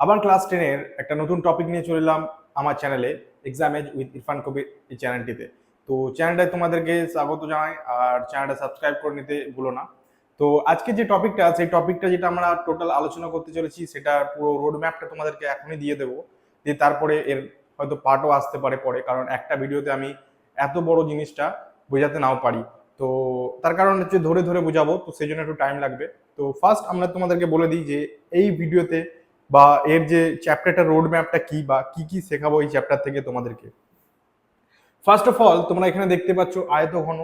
আবার ক্লাস টেনের একটা নতুন টপিক নিয়ে চলে এলাম আমার চ্যানেলে exam edge with Irfan Kabir এই চ্যানেলটিতে তো চ্যানেলটায় তোমাদেরকে স্বাগত জানাই, আর চ্যানেলটা সাবস্ক্রাইব করে নিতে ভুলো না। তো আজকে যে টপিকটা সেই টপিকটা যেটা আমরা টোটাল আলোচনা করতে চলেছি, সেটা পুরো রোড ম্যাপটা তোমাদেরকে এখনই দিয়ে দেবো। দিয়ে তারপরে এর হয়তো পার্টও আসতে পারে পরে, কারণ একটা ভিডিওতে আমি এত বড় জিনিসটা বোঝাতে নাও পারি। তো তার কারণ হচ্ছে ধরে ধরে বোঝাবো, তো সেই জন্য একটু টাইম লাগবে। তো ফার্স্ট আমরা তোমাদেরকে বলে দিই যে, এই ভিডিওতে বা এর যে চ্যাপ্টারটা রোড ম্যাপটা কি বা কি কি শেখাবো এই চ্যাপ্টার থেকে তোমাদেরকে? ফার্স্ট অফ অল তোমরা এখানে দেখতে পাচ্ছ আয়ত ঘন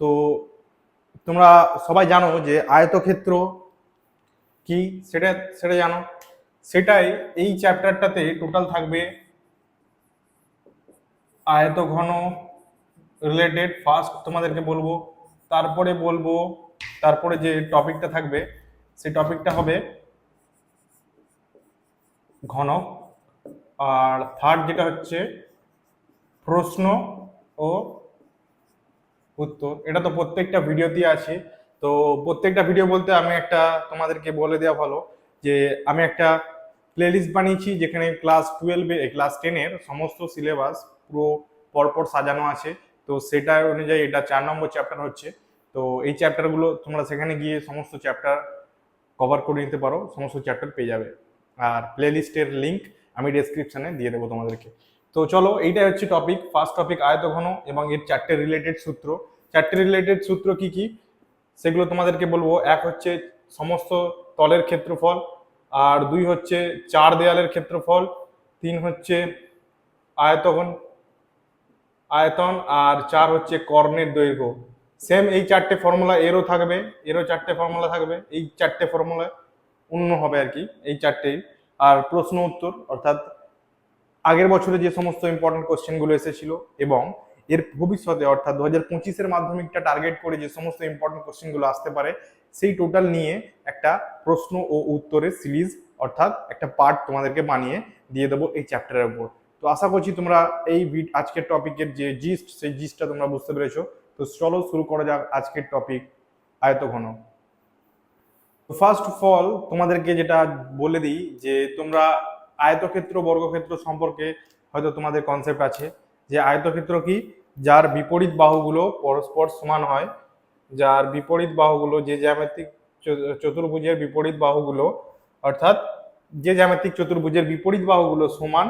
তো তোমরা সবাই জানো যে আয়তক্ষেত্র কি? সেটা সেটা জানো? সেটাই এই চ্যাপ্টারটাতে টোটাল থাকবে আয়ত ঘন রিলেটেড ফার্স্ট তোমাদেরকে বলব। তারপরে বলব, তারপরে যে টপিকটা থাকবে সেই টপিকটা হবে ঘনক আর থার্ড যেটা হচ্ছে প্রশ্ন ও উত্তর। এটা তো প্রত্যেকটা ভিডিওতেই আছে। তো প্রত্যেকটা ভিডিও বলতে আমি একটা তোমাদেরকে বলে দেওয়া ভালো যে আমি একটা প্লেলিস্ট বানিয়েছি যেখানে ক্লাস টুয়েলভে ক্লাস টেনের সমস্ত সিলেবাস পুরো পরপর সাজানো আছে। তো সেটা অনুযায়ী এটা চার নম্বর চ্যাপ্টার হচ্ছে। তো এই চ্যাপ্টারগুলো তোমরা সেখানে গিয়ে সমস্ত চ্যাপ্টার কভার করে নিতে পারো। সমস্ত চ্যাপ্টার পেয়ে যাবে। আর প্লেলিস্টের লিঙ্ক আমি ডেসক্রিপশনে দিয়ে দেবো তোমাদেরকে। তো চলো, এইটাই হচ্ছে টপিক ফার্স্ট টপিক আয়তঘন এবং এর চারটে রিলেটেড সূত্র। চারটে রিলেটেড সূত্র কি কি? সেগুলো তোমাদেরকে বলব। এক হচ্ছে সমস্ত তলের ক্ষেত্রফল, আর দুই হচ্ছে চার দেয়ালের ক্ষেত্রফল, তিন হচ্ছে আয়তঘন, আয়তন, আর চার হচ্ছে কর্ণের দৈর্ঘ্য। সেম এই চারটে ফর্মুলা এরও থাকবে, এরও চারটে ফর্মুলা থাকবে, এই চারটে ফর্মুলা অন্য হবে আর কি, এই চারটেই। আর প্রশ্ন উত্তর, অর্থাৎ আগের বছরে যে সমস্ত ইম্পর্টেন্ট কোশ্চেনগুলো এসেছিল এবং এর ভবিষ্যতে, অর্থাৎ দু হাজার পঁচিশের মাধ্যমিকটা টার্গেট করে যে সমস্ত ইম্পর্টেন্ট কোশ্চেনগুলো আসতে পারে, সেই টোটাল নিয়ে একটা প্রশ্ন ও উত্তরের সিরিজ অর্থাৎ একটা পার্ট তোমাদেরকে বানিয়ে দিয়ে দেবো এই চ্যাপ্টারের উপর। তো আশা করছি তোমরা এই আজকের টপিকের যে জিস্ট সেই জিস্টটা তোমরা বুঝতে পেরেছ। তো চলো শুরু করা যাক আজকের টপিক আয়তঘন। ফার্স্ট অফ অল তোমাদেরকে যেটা বলে দিই যে তোমরা আয়তক্ষেত্র, বর্গক্ষেত্র সম্পর্কে হয়তো তোমাদের কনসেপ্ট আছে যে আয়তক্ষেত্র কি? যার বিপরীত বাহুগুলো পরস্পর সমান হয়। যার বিপরীত বাহুগুলো যে জ্যামিতিক চতুর্ভুজের বিপরীত বাহুগুলো, অর্থাৎ যে জ্যামিতিক চতুর্ভুজের বিপরীত বাহুগুলো সমান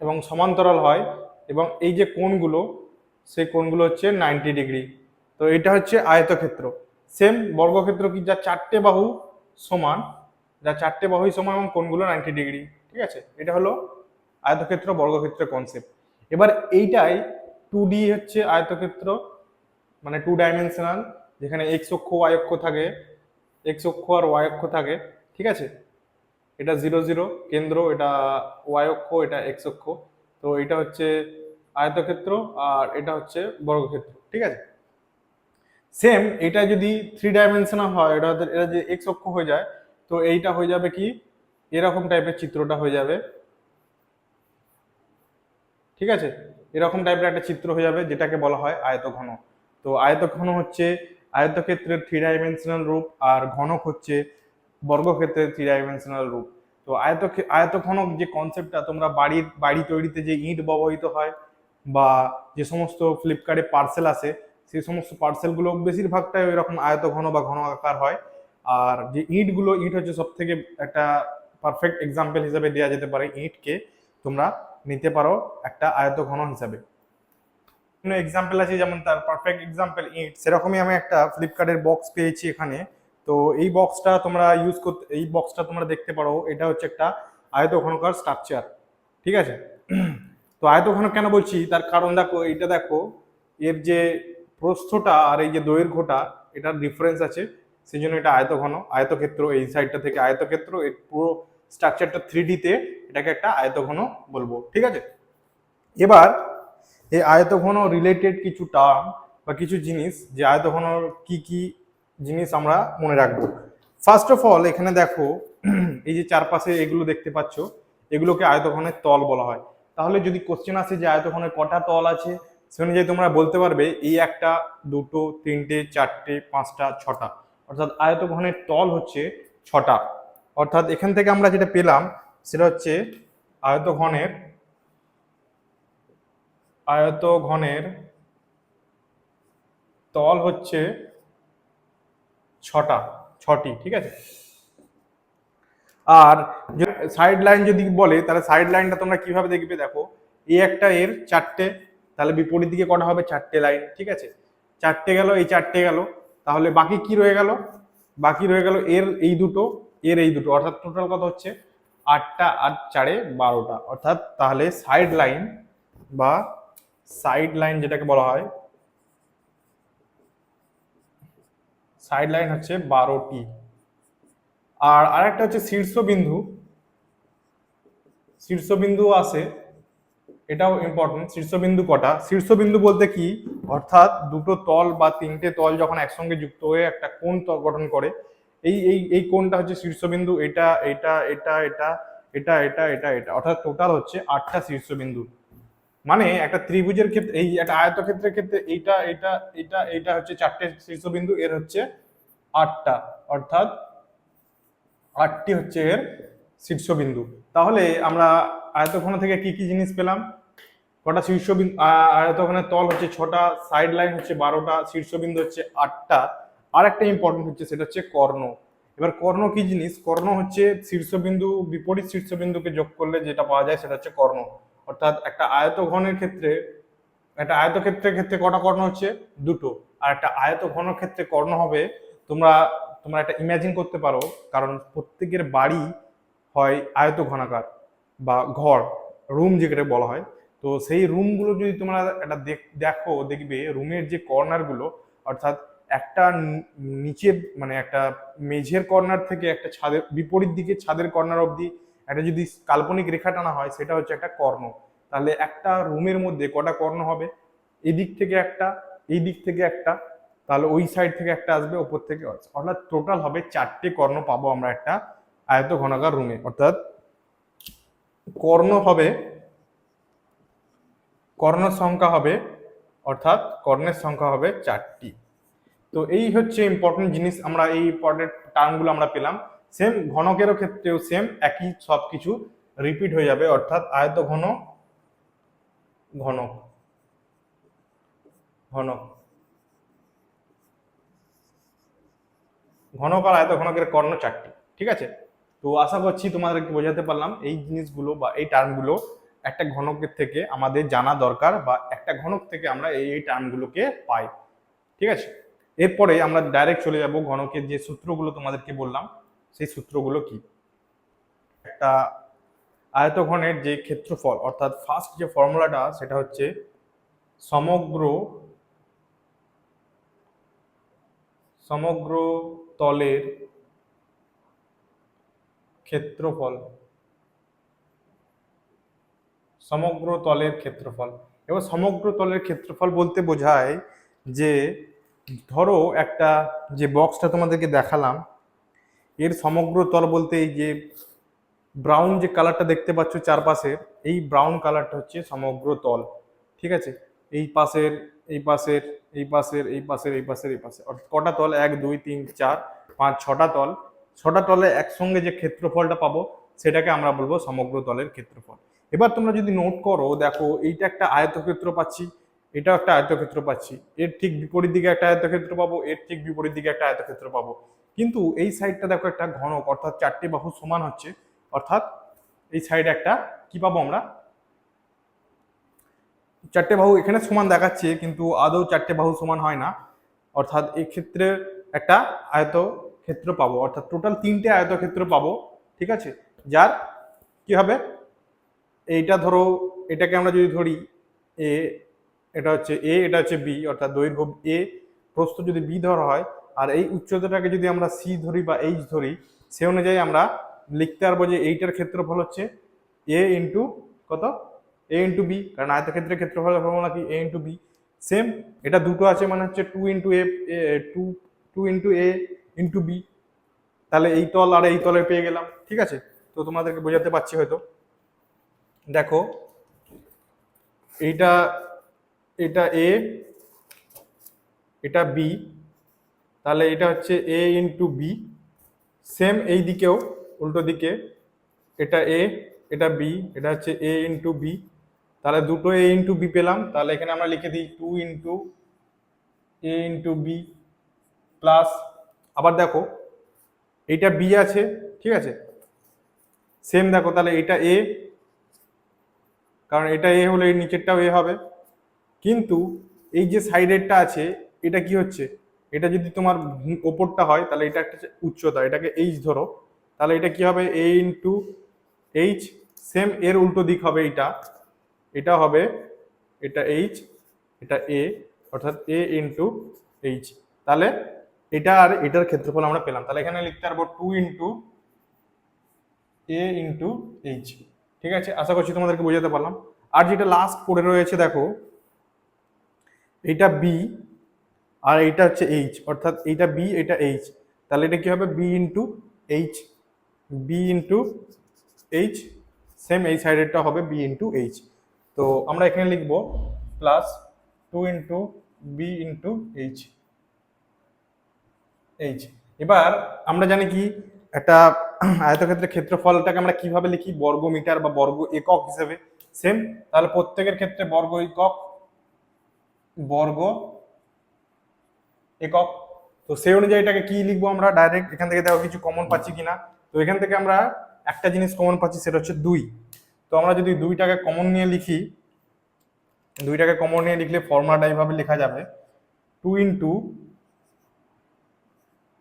এবং সমান্তরাল হয় এবং এই যে কোণগুলো, সেই কোণগুলো হচ্ছে নাইনটি ডিগ্রি তো এটা হচ্ছে আয়তক্ষেত্র। সেম বর্গক্ষেত্র কি? যা চারটে বাহু সমান, যা চারটে বাহুই সমান এবং কোণগুলো নাইনটি ডিগ্রি ঠিক আছে? এটা হলো আয়তক্ষেত্র বর্গক্ষেত্রের কনসেপ্ট এবার এইটাই টু ডি হচ্ছে আয়তক্ষেত্র মানে টু ডাইমেনশনাল যেখানে এক্স অক্ষ ওয়াই অক্ষ থাকে। এক্স অক্ষ আর ওয়াই অক্ষ থাকে, ঠিক আছে? এটা জিরো জিরো কেন্দ্র, এটা ওয়াই অক্ষ, এটা এক্স অক্ষ। তো এটা হচ্ছে আয়তক্ষেত্র আর এটা হচ্ছে বর্গক্ষেত্র, ঠিক আছে? সেম এটা যদি থ্রি ডাইমেনশনাল হয়, এটা এটা যে এক্স অক্ষ হয়ে যায়, তো এইটা হয়ে যাবে কি? এরকম টাইপের চিত্রটা হয়ে যাবে। ঠিক আছে? এরকম টাইপের একটা চিত্র হয়ে যাবে, যেটাকে বলা হয় আয়তঘন। তো আয়তঘন হচ্ছে আয়তক্ষেত্রের থ্রি ডাইমেনশনাল রূপ, আর ঘনক হচ্ছে বর্গক্ষেত্রের থ্রি ডাইমেনশনাল রূপ। তো আয়ত আয়তঘনক যে কনসেপ্টটা তোমরা বাড়ির, বাড়ি তৈরিতে যে ইট ব্যবহৃত হয়, বা যে সমস্ত ফ্লিপকার্টে পার্সেল আসে সেই সমস্ত পার্সেলগুলো বেশিরভাগটাই ওই রকম আয়তঘন বা ঘন আকার হয়। আর যে ইটগুলো, ইট হচ্ছে সব থেকে একটা পারফেক্ট এক্সাম্পল হিসাবে দেওয়া যেতে পারে ইটকে তোমরা নিতে পারো একটা আয়তঘন হিসাবে। বিভিন্ন এক্সাম্পল আছে? যেমন তার পারফেক্ট এক্সাম্পল ইট। সেরকমই আমি একটা ফ্লিপকার্টের বক্স পেয়েছি এখানে। তো এই বক্সটা তোমরা ইউজ করতে, এই বক্সটা তোমরা দেখতে পারো। এটা হচ্ছে একটা আয়তঘনকার স্ট্রাকচার ঠিক আছে? তো আয়তঘন কেন বলছি? তার কারণ দেখো, এইটা দেখো, এর যে প্রস্থটা আর এই যে দৈর্ঘ্যটা, এটার ডিফারেন্স আছে। সেই জন্য এটা আয়তঘন, আয়তক্ষেত্র এই সাইডটা থেকে আয়তক্ষেত্র, এর পুরো স্ট্রাকচারটা থ্রি ডিতে এটাকে একটা আয়তঘন বলব, ঠিক আছে? এবার, এই আয়তঘন রিলেটেড কিছু টার্ম বা কিছু জিনিস, যে আয়তঘন কি কি জিনিস আমরা মনে রাখব? ফার্স্ট অফ অল এখানে দেখো, এই যে চারপাশে এগুলো দেখতে পাচ্ছ, এগুলোকে আয়তঘনের তল বলা হয়। তাহলে যদি কোশ্চেন আসে যে আয়তঘনের কটা তল আছে সে অনুযায়ী তোমরা বলতে পারবে, এই একটা, দুটো, তিনটে, চারটে, পাঁচটা, ছটা। অর্থাৎ আয়তঘনের তল হচ্ছে ছটা। অর্থাৎ এখান থেকে আমরা যেটা পেলাম, সেটা হচ্ছে আয়তঘনের আয়তঘনের তল হচ্ছে ছটা, ছটি, ঠিক আছে? আর সাইড লাইন যদি বলে, তাহলে সাইড লাইনটা তোমরা কীভাবে দেখবে দেখো? এই একটা এর চারটে তাহলে বিপরীত দিকে কটা হবে? চারটে লাইন ঠিক আছে? চারটে গেল, এই চারটে গেল। তাহলে বাকি কি রয়ে গেল? বাকি রয়ে গেল এর এই দুটো, এর এই দুটো। অর্থাৎ টোটাল কত হচ্ছে? আটটা আর চারে বারোটা। অর্থাৎ তাহলে সাইড লাইন বা সাইড লাইন যেটাকে বলা হয় সাইড লাইন হচ্ছে বারোটি। আর আরেকটা হচ্ছে শীর্ষবিন্দু। শীর্ষবিন্দু আছে। এটাও ইম্পর্টেন্ট শীর্ষবিন্দু কটা? শীর্ষবিন্দু বলতে কি? অর্থাৎ দুটো তল বা তিনটে তল যখন একসঙ্গে যুক্ত হয়ে একটা কোণ গঠন করে, এই এই এই কোণটা হচ্ছে শীর্ষবিন্দু, এটা এটা এটা এটা এটা এটা এটা এটা। অর্থাৎ টোটাল হচ্ছে আটটা শীর্ষবিন্দু। মানে একটা ত্রিভুজের ক্ষেত্রে, এই একটা আয়তক্ষেত্রের ক্ষেত্রে এইটা এটা এটা এটা হচ্ছে চারটে শীর্ষবিন্দু, এর হচ্ছে আটটা। অর্থাৎ আটটি হচ্ছে এর শীর্ষবিন্দু। তাহলে আমরা আয়তঘন থেকে কি কি জিনিস পেলাম? কটা শীর্ষবিন্দু, আ- আয়তঘনের তল হচ্ছে ছটা সাইড লাইন হচ্ছে বারোটা, শীর্ষবিন্দু হচ্ছে আটটা। আর একটা ইম্পর্টেন্ট হচ্ছে সেটা হচ্ছে কর্ণ। এবার কর্ণ কি জিনিস? কর্ণ হচ্ছে শীর্ষবিন্দু, বিপরীত শীর্ষবিন্দুকে যোগ করলে যেটা পাওয়া যায় সেটা হচ্ছে কর্ণ। অর্থাৎ একটা আয়তঘনের ক্ষেত্রে, একটা আয়তক্ষেত্রের ক্ষেত্রে কটা কর্ণ হচ্ছে? দুটো। আর একটা আয়তঘন ক্ষেত্রে কর্ণ হবে, তোমরা তোমরা একটা ইমাজিন করতে পারো, কারণ প্রত্যেকের বাড়ি হয় আয়ত ঘনাকার বা ঘর রুম যেটা বলা হয়, তো সেই রুমগুলো যদি তোমরা একটা দেখ- দেখো, দেখবে রুমের যে কর্নারগুলো অর্থাৎ একটা নিচের মানে একটা মেঝের কর্নার থেকে একটা ছাদের, বিপরীত দিকে ছাদের কর্নার অবধি একটা যদি কাল্পনিক রেখা টানা হয়, সেটা হচ্ছে একটা কর্ণ। তাহলে একটা রুমের মধ্যে কটা কর্ণ হবে? এদিক থেকে একটা, এই দিক থেকে একটা, তাহলে ওই সাইড থেকে একটা আসবে, ওপর থেকে অর্থাৎ টোটাল হবে চারটে কর্ণ পাবো আমরা একটা আয়ত ঘনাকার রুমে অর্থাৎ কর্ণ হবে, কর্ণ সংখ্যা হবে, অর্থাৎ কর্ণের সংখ্যা হবে চারটি। তো এই হচ্ছে ইম্পর্টেন্ট জিনিস, আমরা এই ইম্পর্টেন্ট টার্মগুলো আমরা পেলাম। সেম ঘনকেরও ক্ষেত্রেও সেম একই সব কিছু রিপিট হয়ে যাবে, অর্থাৎ আয়ত ঘন ঘনক ঘনক ঘনক আর আয়ত ঘনকের কর্ণ চারটি, ঠিক আছে? তো আশা করছি তোমাদেরকে বোঝাতে পারলাম এই জিনিসগুলো বা এই টার্মগুলো একটা ঘনকের থেকে আমাদের জানা দরকার বা একটা ঘনক থেকে আমরা এই এই টার্মগুলোকে পাই। ঠিক আছে? এরপরে আমরা ডাইরেক্ট চলে যাব ঘনকের যে সূত্রগুলো তোমাদেরকে বললাম, সেই সূত্রগুলো কি? একটা আয়তঘনের যে ক্ষেত্রফল, অর্থাৎ ফার্স্ট যে ফর্মুলাটা সেটা হচ্ছে সমগ্র সমগ্র তলের ক্ষেত্রফল। সমগ্র তলের ক্ষেত্রফল। এবার সমগ্র তলের ক্ষেত্রফল বলতে বোঝায় যে, ধরো একটা যে বক্সটা তোমাদেরকে দেখালাম, এর সমগ্র তল বলতে এই যে ব্রাউন যে কালারটা দেখতে পাচ্ছ চারপাশের এই ব্রাউন কালারটা হচ্ছে সমগ্র তল। ঠিক আছে? এই পাশের এই পাশের এই পাশের এই পাশের এই পাশের, এই পাশে কটা তল? এক, দুই, তিন, চার, পাঁচ, ছটা তল। ছটা তলে একসঙ্গে যে ক্ষেত্রফলটা পাবো, সেটাকে আমরা বলব সমগ্র তলের ক্ষেত্রফল। এবার তোমরা যদি নোট করো, দেখো এইটা একটা আয়তক্ষেত্র পাচ্ছি, এটাও একটা আয়তক্ষেত্র পাচ্ছি, এর ঠিক বিপরীত দিকে একটা আয়তক্ষেত্র পাবো, এর ঠিক বিপরীত দিকে একটা আয়তক্ষেত্র পাবো। কিন্তু এই সাইডটা দেখো একটা ঘনক, অর্থাৎ চারটি বাহু সমান হচ্ছে, অর্থাৎ এই সাইডে একটা কি পাবো আমরা? চারটে বাহু এখানে সমান দেখাচ্ছে, কিন্তু আদৌ চারটে বাহু সমান হয় না। অর্থাৎ এই ক্ষেত্রে একটা আয়ত ক্ষেত্র পাবো, অর্থাৎ টোটাল তিনটে আয়তক্ষেত্র পাবো, ঠিক আছে? যার কি হবে? এইটা ধরো, এটাকে আমরা যদি ধরি, এ, এটা হচ্ছে এ, এটা হচ্ছে বি, অর্থাৎ দৈর্ঘ্য এ, প্রস্থ যদি বি ধরা হয়, আর এই উচ্চতাটাকে যদি আমরা সি ধরি বা এইচ ধরি, সে অনুযায়ী আমরা লিখতে পারব যে এইটার ক্ষেত্রফল হচ্ছে এ ইন্টু কত? এ ইন্টু বি, কারণ আয়তক্ষেত্রের ক্ষেত্রফল ফর্মুলা কি? এ ইন্টু বি। সেম এটা দুটো আছে মানে হচ্ছে two into A two two into A into B তাহলে এই তল আর এই তলে পেয়ে গেলাম, ঠিক আছে? তো তোমাদেরকে বোঝাতে পারছি হয়তো। দেখো, এইটা, এটা এ এটা বি তাহলে এটা হচ্ছে এ ইন্টু বি সেম এই দিকেও, উল্টো দিকে। এটা এ এটা বি এটা হচ্ছে এ ইন্টু বি তাহলে দুটো এ ইন্টু বি পেলাম। তাহলে এখানে আমরা লিখে দিই two into A into B plus আবার দেখো, এইটা বি আছে, ঠিক আছে? সেম দেখো, তাহলে এটা এ কারণ এটা এ হলে এর নিচেরটাও এ হবে। কিন্তু এই যে সাইডেরটা আছে, এটা কি হচ্ছে? এটা যদি তোমার ওপরটা হয়, তাহলে এটা একটা উচ্চতা, এটাকে এইচ ধরো। তাহলে এটা কি হবে? এ ইন্টু এইচ সেম এর উল্টো দিক হবে এটা এটা হবে, এটা এইচ এটা এ অর্থাৎ এ ইন্টু এইচ তাহলে এটা আর এটার ক্ষেত্রফল আমরা পেলাম। তাহলে এখানে লিখতে পারব two into A into H ঠিক আছে? আশা করছি তোমাদেরকে বোঝাতে পারলাম। আর যেটা লাস্ট পড়ে রয়েছে, দেখো, এটা বি আর এইটা হচ্ছে এইচ অর্থাৎ এইটা বি এটা এইচ তাহলে এটা কি হবে? B into H B into H same এই সাইডেরটা হবে বি ইন্টু এইচ তো আমরা এখানে লিখব plus two into B into H H এবার আমরা জানি কি, একটা আয়তক্ষেত্রের ক্ষেত্রফলটাকে আমরা কীভাবে লিখি? বর্গ মিটার বা বর্গ একক হিসেবে। সেম তাহলে প্রত্যেকের ক্ষেত্রে বর্গ একক বর্গ একক। তো সেই অনুযায়ী এটাকে কি লিখব আমরা? ডাইরেক্ট এখান থেকে দেখো কিছু কমন পাচ্ছি কিনা? তো এখান থেকে আমরা একটা জিনিস কমন পাচ্ছি, সেটা হচ্ছে দুই। তো আমরা যদি দুইটাকে কমন নিয়ে লিখি, দুইটাকে কমন নিয়ে লিখলে ফর্মুলাটা এইভাবে লেখা যাবে। Two into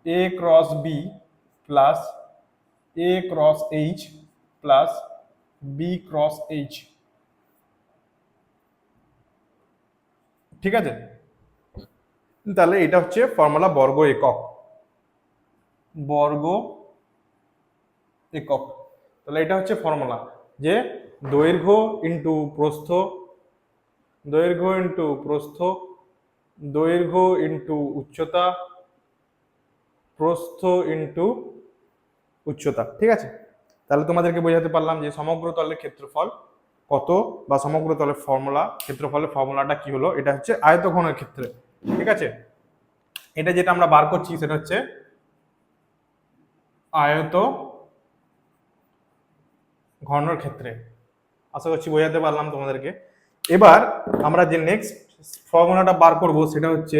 A cross B plus A cross H plus B cross H ঠিক আছে? তাহলে এটা হচ্ছে ফর্মুলা বর্গ একক। বর্গ একক। তাহলে এটা হচ্ছে ফর্মুলা যে দৈর্ঘ্য ইন্টু প্রস্থ দৈর্ঘ্য ইন্টু প্রস্থ দৈর্ঘ্য ইন্টু উচ্চতা প্রস্থ ইন্টু উচ্চতা, ঠিক আছে? তাহলে তোমাদেরকে বোঝাতে পারলাম যে সমগ্র তলের ক্ষেত্রফল কত বা সমগ্র তলের ফর্মুলা, ক্ষেত্রফলের ফর্মুলাটা কি হলো? এটা হচ্ছে আয়তঘনের ক্ষেত্রে, ঠিক আছে? এটা যেটা আমরা বার করছি সেটা হচ্ছে আয়ত ঘনর ক্ষেত্রে। আশা করছি বোঝাতে পারলাম তোমাদেরকে। এবার আমরা যে নেক্সট ফর্মুলাটা বার করব সেটা হচ্ছে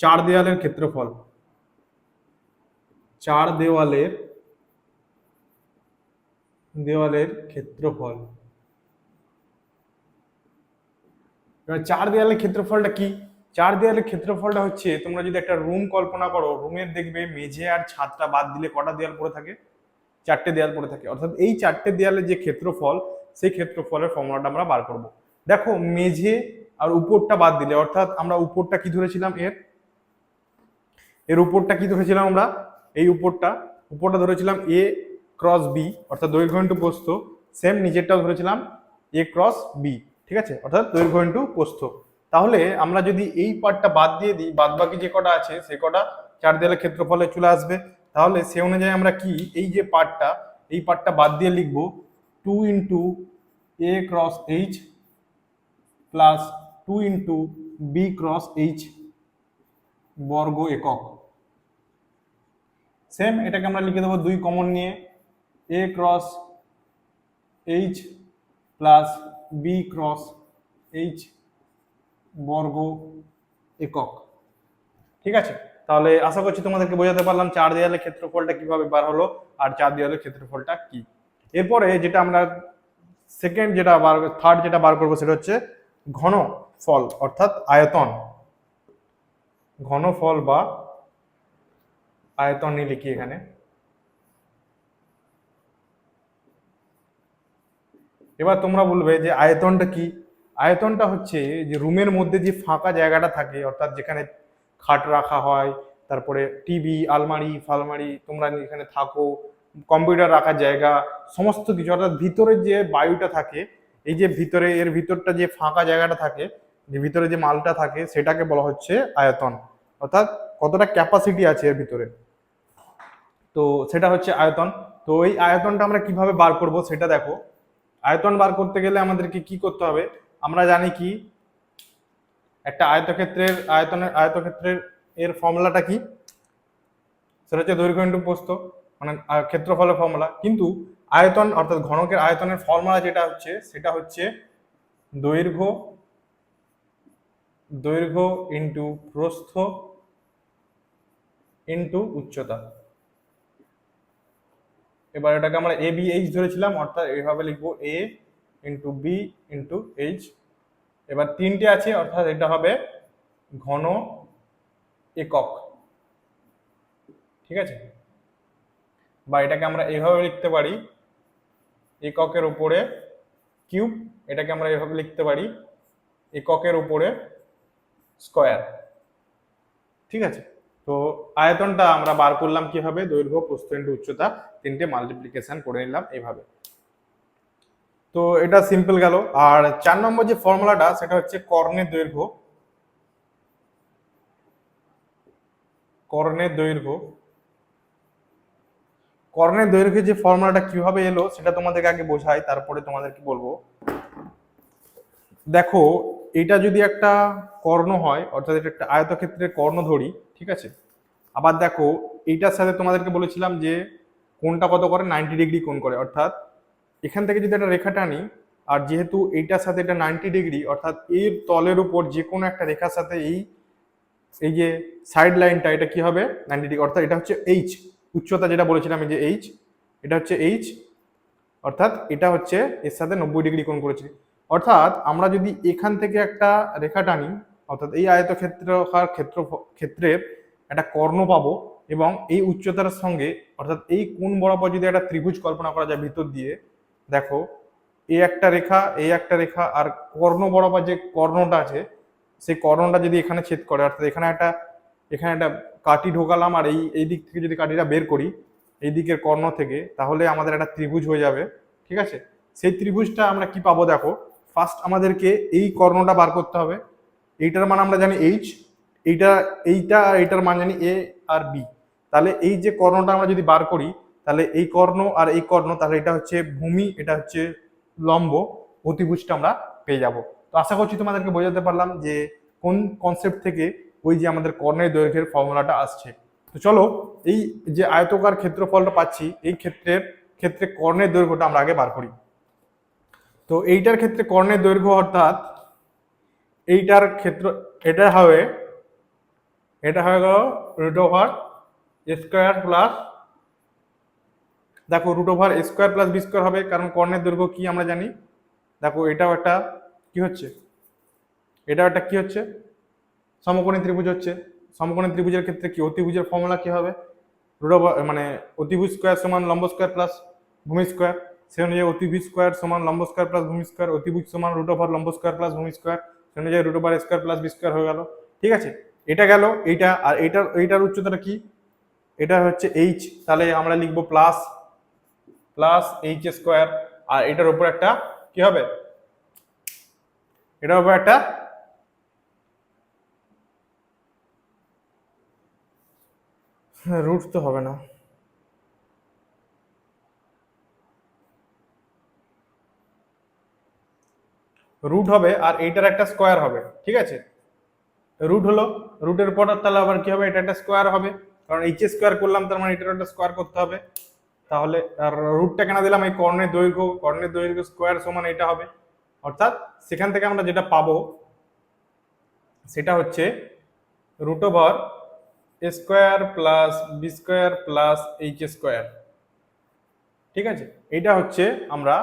চার দেওয়ালের ক্ষেত্রফল। চার দেওয়ালের দেওয়ালের ক্ষেত্রফল। এবার চার দেওয়ালের ক্ষেত্রফলটা কি? চার দেওয়ালের ক্ষেত্রফলটা হচ্ছে, তোমরা যদি একটা রুম কল্পনা করো, রুমের দেখবে মেঝে আর ছাদটা বাদ দিলে কটা দেওয়াল পড়ে থাকে? চারটে দেওয়াল পড়ে থাকে। অর্থাৎ এই চারটে দেওয়ালের যে ক্ষেত্রফল, সেই ক্ষেত্রফলের ফর্মুলাটা আমরা বার করব। দেখো, মেঝে আর উপরটা বাদ দিলে, অর্থাৎ আমরা উপরটা কি ধরেছিলাম এর? এর উপরটা কি ধরেছিলাম আমরা? এই উপরটা উপরটা ধরেছিলাম এ ক্রস বি অর্থাৎ দৈর্ঘ্য ইন্টু প্রস্থ। সেম নিচেরটাও ধরেছিলাম এ ক্রস বি ঠিক আছে? অর্থাৎ দৈর্ঘ্য ইন্টু প্রস্থ। তাহলে আমরা যদি এই পার্টটা বাদ দিয়ে দিই বাদ বাকি যে কটা আছে, সে কটা চার দেয়ালের ক্ষেত্রফলে চলে আসবে। তাহলে সে অনুযায়ী আমরা কি, এই যে পার্টটা, এই পার্টটা বাদ দিয়ে লিখব two into A cross H plus two into B cross H বর্গ একক। সেম এটাকে আমরা লিখে দেবো দুই কমন নিয়ে। A cross H plus B cross H বর্গ একক। ঠিক আছে? তাহলে আশা করছি তোমাদেরকে বোঝাতে পারলাম চার দেয়ালের ক্ষেত্রফলটা কীভাবে বার হলো আর চার দেয়ালের ক্ষেত্রফলটা কি। এরপরে যেটা আমরা সেকেন্ড যেটা বার থার্ড যেটা বার করব সেটা হচ্ছে ঘন ফল অর্থাৎ আয়তন। ঘনফল বা আয়তন লিখি এখানে। এবার তোমরা বলবে যে আয়তনটা কি? আয়তনটা হচ্ছে যে রুমের মধ্যে যে ফাঁকা জায়গাটা থাকে, অর্থাৎ যেখানে খাট রাখা হয়, তারপরে টিভি, আলমারি, ফালমারি, তোমরা এখানে থাকো, কম্পিউটার রাখার জায়গা, সমস্ত কিছু। অর্থাৎ ভিতরের যে বায়ুটা থাকে, এই যে ভিতরে, এর ভিতরটা যে ফাঁকা জায়গাটা থাকে, যে ভিতরে যে মালটা থাকে, সেটাকে বলা হচ্ছে আয়তন। অর্থাৎ কতটা ক্যাপাসিটি আছে এর ভিতরে? তো সেটা হচ্ছে আয়তন। তো এই আয়তনটা আমরা কীভাবে বার করব সেটা দেখো। আয়তন বার করতে গেলে আমাদেরকে কি করতে হবে? আমরা জানি কি? একটা আয়তক্ষেত্রের আয়তনের, আয়তক্ষেত্রের এর ফর্মুলাটা কি? সেটা হচ্ছে দৈর্ঘ্য ইন্টু প্রস্থ মানে ক্ষেত্রফলের ফর্মুলা। কিন্তু আয়তন, অর্থাৎ ঘনকের আয়তনের ফর্মুলা যেটা হচ্ছে, সেটা হচ্ছে দৈর্ঘ্য দৈর্ঘ্য ইন্টু প্রস্থ ইন্টু উচ্চতা। এবার এটাকে আমরা এ বি এইচ ধরেছিলাম, অর্থাৎ এইভাবে লিখব A into B into H এবার তিনটে আছে, অর্থাৎ এটা হবে ঘন একক। ঠিক আছে? বা এটাকে আমরা এইভাবে লিখতে পারি, এককের উপরে কিউব, এটাকে আমরা এভাবে লিখতে পারি, এককের উপরে স্কয়ার। ঠিক আছে? তো আয়তনটা আমরা বার করলাম কীভাবে? দৈর্ঘ্য প্রস্থ উচ্চতা তিনটে মাল্টিপ্লিকেশন করে নিলাম এইভাবে। তো এটা সিম্পল গেল। আর চার নম্বর যে ফর্মুলাটা সেটা হচ্ছে কর্ণের দৈর্ঘ্য। কর্ণের দৈর্ঘ্য। কর্ণের দৈর্ঘ্যে যে ফর্মুলাটা কীভাবে এলো, সেটা তোমাদেরকে আগে বোঝাই, তারপরে তোমাদেরকে বলব। দেখো, এটা যদি একটা কর্ণ হয়, অর্থাৎ এটা একটা আয়তক্ষেত্রের কর্ণ ধরি ঠিক আছে? আবার দেখো, এইটার সাথে তোমাদেরকে বলেছিলাম যে কোনটা কত করে? নাইনটি ডিগ্রি কোন করে। অর্থাৎ এখান থেকে যদি একটা রেখা টানি আর যেহেতু এইটার সাথে এটা নাইনটি ডিগ্রি অর্থাৎ এর তলের উপর যে কোনো একটা রেখার সাথে এই এই যে সাইড লাইনটা এটা কি হবে? নাইনটি ডিগ্রি অর্থাৎ এটা হচ্ছে এইচ উচ্চতা যেটা বলেছিলাম যে এইচ এটা হচ্ছে এইচ অর্থাৎ এটা হচ্ছে এর সাথে নব্বই ডিগ্রি কোণ করেছে। অর্থাৎ আমরা যদি এখান থেকে একটা রেখা টানি অর্থাৎ এই আয়তক্ষেত্রকার ক্ষেত্র, ক্ষেত্রে একটা কর্ণ পাবো এবং এই উচ্চতার সঙ্গে, অর্থাৎ এই কোন বরাবর যদি একটা ত্রিভুজ কল্পনা করা যায় ভিতর দিয়ে, দেখো, এই একটা রেখা, এই একটা রেখা আর কর্ণ বরাবর যে কর্ণটা আছে, সেই কর্ণটা যদি এখানে ছেদ করে, অর্থাৎ এখানে একটা এখানে একটা কাঠি ঢোকালাম আর এই এই দিক থেকে যদি কাঠিটা বের করি, এই দিকের কর্ণ থেকে, তাহলে আমাদের একটা ত্রিভুজ হয়ে যাবে, ঠিক আছে? সেই ত্রিভুজটা আমরা কি পাবো দেখো? ফার্স্ট আমাদেরকে এই কর্ণটা বার করতে হবে এইটার মান আমরা জানি এইচ এইটা এইটা এইটার মান জানি এ আর বি তাহলে এই যে কর্ণটা আমরা যদি বার করি, তাহলে এই কর্ণ আর এই কর্ণ, তাহলে এটা হচ্ছে ভূমি, এটা হচ্ছে লম্ব, অতিভুজটা আমরা পেয়ে যাব। তো আশা করছি তোমাদেরকে বোঝাতে পারলাম যে কোন কনসেপ্ট থেকে ওই যে আমাদের কর্ণের দৈর্ঘ্যের ফর্মুলাটা আসছে। তো চলো, এই যে আয়তকার ক্ষেত্রফলটা পাচ্ছি, এই ক্ষেত্রের ক্ষেত্রে কর্ণের দৈর্ঘ্যটা আমরা আগে বার করি। তো এইটার ক্ষেত্রে কর্ণের দৈর্ঘ্য অর্থাৎ এইটার ক্ষেত্র, এটা হবে, এটা হয়ে গেল রুট ওভার স্কোয়ার প্লাস দেখো root over square plus B square হবে, কারণ কর্ণের দৈর্ঘ্য কি আমরা জানি? দেখো এটাও একটা কি হচ্ছে? এটাও একটা কি হচ্ছে? সমকোণী ত্রিভুজ হচ্ছে। সমকোণী ত্রিভুজের ক্ষেত্রে কি? অতিভুজের ফর্মুলা কি হবে? রুট ওভার মানে অতিভুজ স্কোয়ার সমান লম্ব স্কোয়ার প্লাস ভূমি স্কোয়ার সে অনুযায়ী অতিভুজ স্কোয়ার সমান লম্ব স্কোয়ার প্লাস ভূমি স্কোয়ার অতিভুজ সমান রুট ওভার লম্ব স্কোয়ার প্লাস ভূমি স্কোয়ার সে অনুযায়ী root over square plus B square হয়ে গেল। ঠিক আছে? এটা গেল, এইটা, আর এইটার এইটার উচ্চতাটা কি? এটা হচ্ছে এইচ তাহলে আমরা লিখব প্লাস প্লাস এইচ স্কোয়ার আর এটার উপর একটা কি হবে? এটার উপর একটা রুট তো হবে না। রুট হবে আর এইটার একটা স্কোয়ার হবে, ঠিক আছে? রুট হলো রুটের পর তাহলে আবার কি হবে? এটা একটা স্কোয়ার হবে। কারণ এইচ স্কোয়ার করলাম, তার মানে এটার একটা স্কোয়ার করতে হবে। তাহলে আর রুটটা কেন দিলাম? এই কর্ণের দৈর্ঘ্য কর্ণের দৈর্ঘ্য স্কোয়ার সমান এটা হবে। অর্থাৎ সেখান থেকে আমরা যেটা পাবো, সেটা হচ্ছে root over square plus B square plus H square ঠিক আছে? এটা হচ্ছে আমরা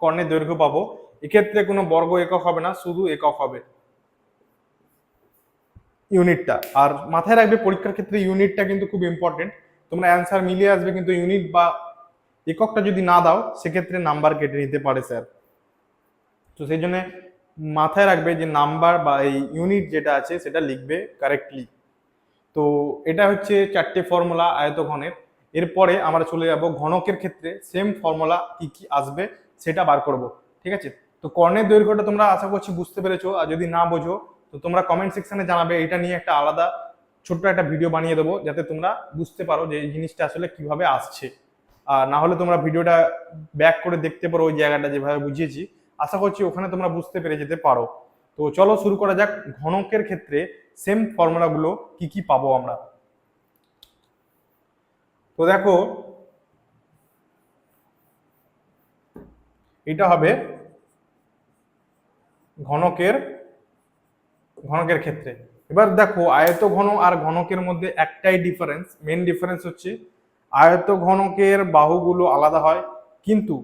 কর্ণের দৈর্ঘ্য পাবো। এক্ষেত্রে কোনো বর্গ একক হবে না, শুধু একক হবে। ইউনিটটা। আর মাথায় রাখবে, পরীক্ষার ক্ষেত্রে ইউনিটটা কিন্তু খুব ইম্পর্টেন্ট তোমরা অ্যান্সার মিলিয়ে আসবে, কিন্তু ইউনিট বা এককটা যদি না দাও, সেক্ষেত্রে নাম্বার কেটে নিতে পারে, স্যার। তো সেই জন্য মাথায় রাখবে যে নাম্বার বা এই ইউনিট যেটা আছে, সেটা লিখবে কারেক্টলি তো এটা হচ্ছে চারটে ফর্মুলা আয়তঘনের। এরপরে আমরা চলে যাব ঘনকের ক্ষেত্রে। সেম ফর্মুলা কি কি আসবে, সেটা বার করব। ঠিক আছে? তো কর্ণের দৈর্ঘ্যটা তোমরা আশা করছি বুঝতে পেরেছ, আর যদি না বোঝো, তো তোমরা কমেন্ট সেকশনে জানাবে, এটা নিয়ে একটা আলাদা ছোট্ট একটা ভিডিও বানিয়ে দেবো, যাতে তোমরা বুঝতে পারো যে এই জিনিসটা আসলে কীভাবে আসছে। আর না হলে তোমরা ভিডিওটা ব্যাক করে দেখতে পারো ওই জায়গাটা যেভাবে বুঝিয়েছি। আশা করছি ওখানে তোমরা বুঝতে পেরে যেতে পারো। তো চলো শুরু করা যাক, ঘনকের ক্ষেত্রে সেম ফর্মুলাগুলো কি কি পাবো আমরা? তো দেখো, এটা হবে ঘনকের ঘনকের ক্ষেত্রে। এবার দেখো আয়ত ঘন আর ঘনকের মধ্যে একটাই ডিফারেন্স মেন ডিফারেন্স হচ্ছে আয়ত ঘনকের বাহুগুলো আলাদা হয়, কিন্তু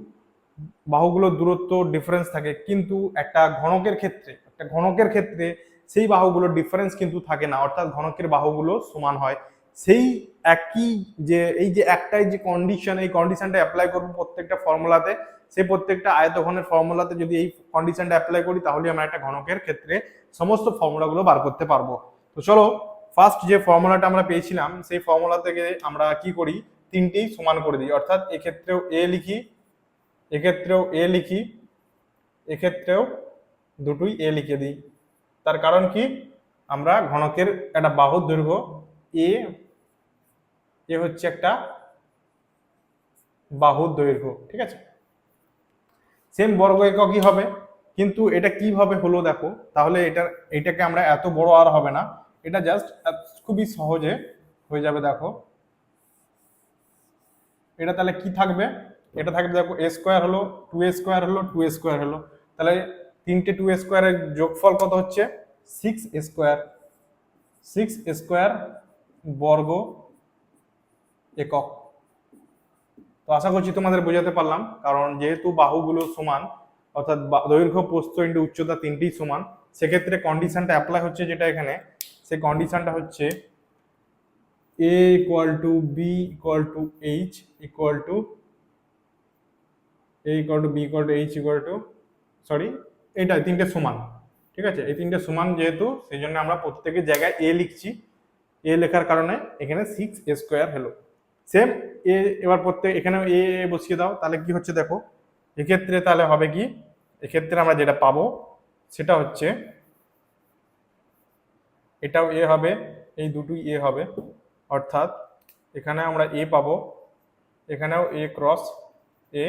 বাহুগুলোর দূরত্ব ডিফারেন্স থাকে। কিন্তু একটা ঘনকের ক্ষেত্রে, একটা ঘনকের ক্ষেত্রে সেই বাহুগুলোর ডিফারেন্স কিন্তু থাকে না। অর্থাৎ ঘনকের বাহুগুলো সমান হয়। সেই একই যে, এই যে একটাই যে কন্ডিশন এই কন্ডিশনটা অ্যাপ্লাই করব প্রত্যেকটা ফর্মুলাতে সেই প্রত্যেকটা আয়তঘনের ফর্মুলাতে যদি এই কন্ডিশনটা অ্যাপ্লাই করি, তাহলে আমরা একটা ঘনকের ক্ষেত্রে সমস্ত ফর্মুলাগুলো বার করতে পারব। তো চলো ফার্স্ট যে ফর্মুলাটা আমরা পেয়েছিলাম, সেই ফর্মুলা থেকে আমরা কি করি? তিনটেই সমান করে দিই। অর্থাৎ এক্ষেত্রেও এ লিখি, এক্ষেত্রেও এ লিখি, এক্ষেত্রেও দুটোই এ লিখে দিই। তার কারণ কি? আমরা ঘনকের একটা বাহুর দৈর্ঘ্য এ এ হচ্ছে একটা বাহুর দৈর্ঘ্য, ঠিক আছে? সেম বর্গ এককই হবে। কিন্তু এটা কীভাবে হলো দেখো, তাহলে এটা, এটাকে আমরা এত বড় আর হবে না। এটা জাস্ট খুবই সহজে হয়ে যাবে দেখো। এটা তাহলে কি থাকবে? এটা থাকবে দেখো এ স্কোয়ার হলো টু এ স্কোয়ার হলো টু এ স্কোয়ার হলো। তাহলে তিনটে টু স্কোয়ারের যোগফল কত হচ্ছে? সিক্স স্কোয়ার সিক্স স্কোয়ার বর্গ একক। তো আশা করছি তোমাদের বোঝাতে পারলাম, কারণ যেহেতু বাহুগুলো সমান, অর্থাৎ দৈর্ঘ্য, প্রস্থ ইন্টু উচ্চতা তিনটি সমান, সেক্ষেত্রে কন্ডিশনটা অ্যাপ্লাই হচ্ছে যেটা এখানে। সেই কন্ডিশনটা হচ্ছে A equal to B equal to H equal to A equal to B equal to H equal to sorry এটা তিনটে সমান, ঠিক আছে? এই তিনটে সমান যেহেতু, সেই জন্য আমরা প্রত্যেকের জায়গায় এ লিখছি। এ লেখার কারণে এখানে সিক্স এ স্কোয়ার হলো সেম এ এবার প্রত্যেক এখানে এ এ বসিয়ে দাও, তাহলে কি হচ্ছে দেখো? এক্ষেত্রে তাহলে হবে কি? এক্ষেত্রে আমরা যেটা পাবো, সেটা হচ্ছে এটাও এ হবে, এই দুটোই এ হবে। অর্থাৎ এখানে আমরা এ পাবো, এখানেও এ ক্রস এ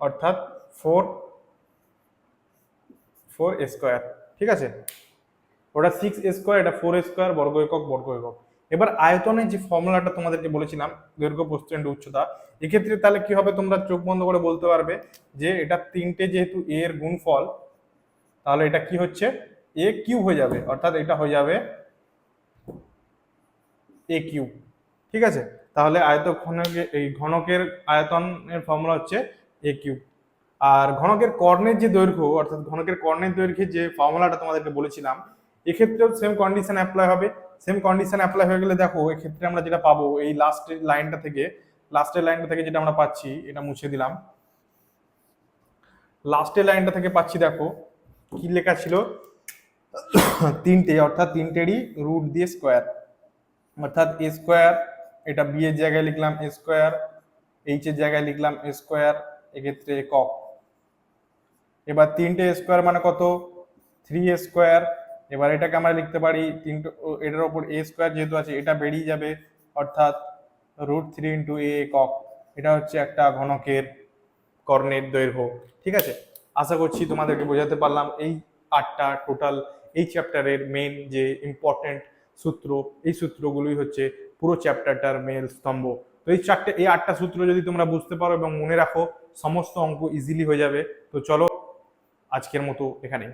অর্থাৎ ফোর ফোর স্কোয়ার ঠিক আছে? ওটা সিক্স স্কোয়ার এটা ফোর স্কোয়ার বর্গ একক বর্গ একক। এবার আয়তনের যে ফর্মুলাটা তোমাদেরকে বলেছিলাম, দৈর্ঘ্য ইন্টু উচ্চতা, এক্ষেত্রে তাহলে কি হবে তোমরা চোখ বন্ধ করে বলতে পারবে যে এটা তিনটে যেহেতু এ এর গুণফল, তাহলে এটা কি হচ্ছে? এ কিউব হয়ে যাবে, অর্থাৎ এটা হয়ে যাবে এ কিউব। ঠিক আছে? তাহলে আয়ত ঘনকের এই ঘনকের আয়তনের ফর্মুলা হচ্ছে এ কিউব। আর ঘনকের কর্ণের যে দৈর্ঘ্য, অর্থাৎ ঘনকের কর্ণের দৈর্ঘ্যের যে ফর্মুলাটা তোমাদেরকে বলেছিলাম, এক্ষেত্রেও সেম কন্ডিশন অ্যাপ্লাই হবে। সেম কন্ডিশন অ্যাপ্লাই হয়ে গেলে দেখো, এক্ষেত্রে আমরা যেটা পাবো, এই লাস্টের লাইনটা থেকে লাস্টের লাইনটা থেকে যেটা আমরা পাচ্ছি, এটা মুছে দিলাম। লাস্টের লাইনটা থেকে পাচ্ছি দেখো, কি লেখা ছিল? তিনটে, অর্থাৎ তিনটেরই রুট দিয়ে স্কোয়ার অর্থাৎ এ স্কোয়ার এটা বি এর জায়গায় লিখলাম এ স্কোয়ার এইচ এর জায়গায় লিখলাম এ স্কোয়ার এক্ষেত্রে একক। এবার তিনটে স্কোয়ার মানে কত? থ্রি স্কোয়ার এবার এটাকে আমরা লিখতে পারি তিনটে এটার ওপর এ স্কোয়ার যেহেতু আছে, এটা বেরিয়ে যাবে অর্থাৎ রুট থ্রি ইন্টু এ একক এটা হচ্ছে একটা ঘনকের কর্ণের দৈর্ঘ্য, ঠিক আছে? আশা করছি তোমাদেরকে বোঝাতে পারলাম এই আটটা টোটাল এই চ্যাপ্টারের মেন যে ইম্পর্টেন্ট সূত্র, এই সূত্রগুলোই হচ্ছে পুরো চ্যাপ্টারটার মেল স্তম্ভ। তো এই চারটে, এই আটটা সূত্র যদি তোমরা বুঝতে পারো এবং মনে রাখো, সমস্ত অঙ্ক ইজিলি হয়ে যাবে। তো চলো আজকের মতো এখানেই।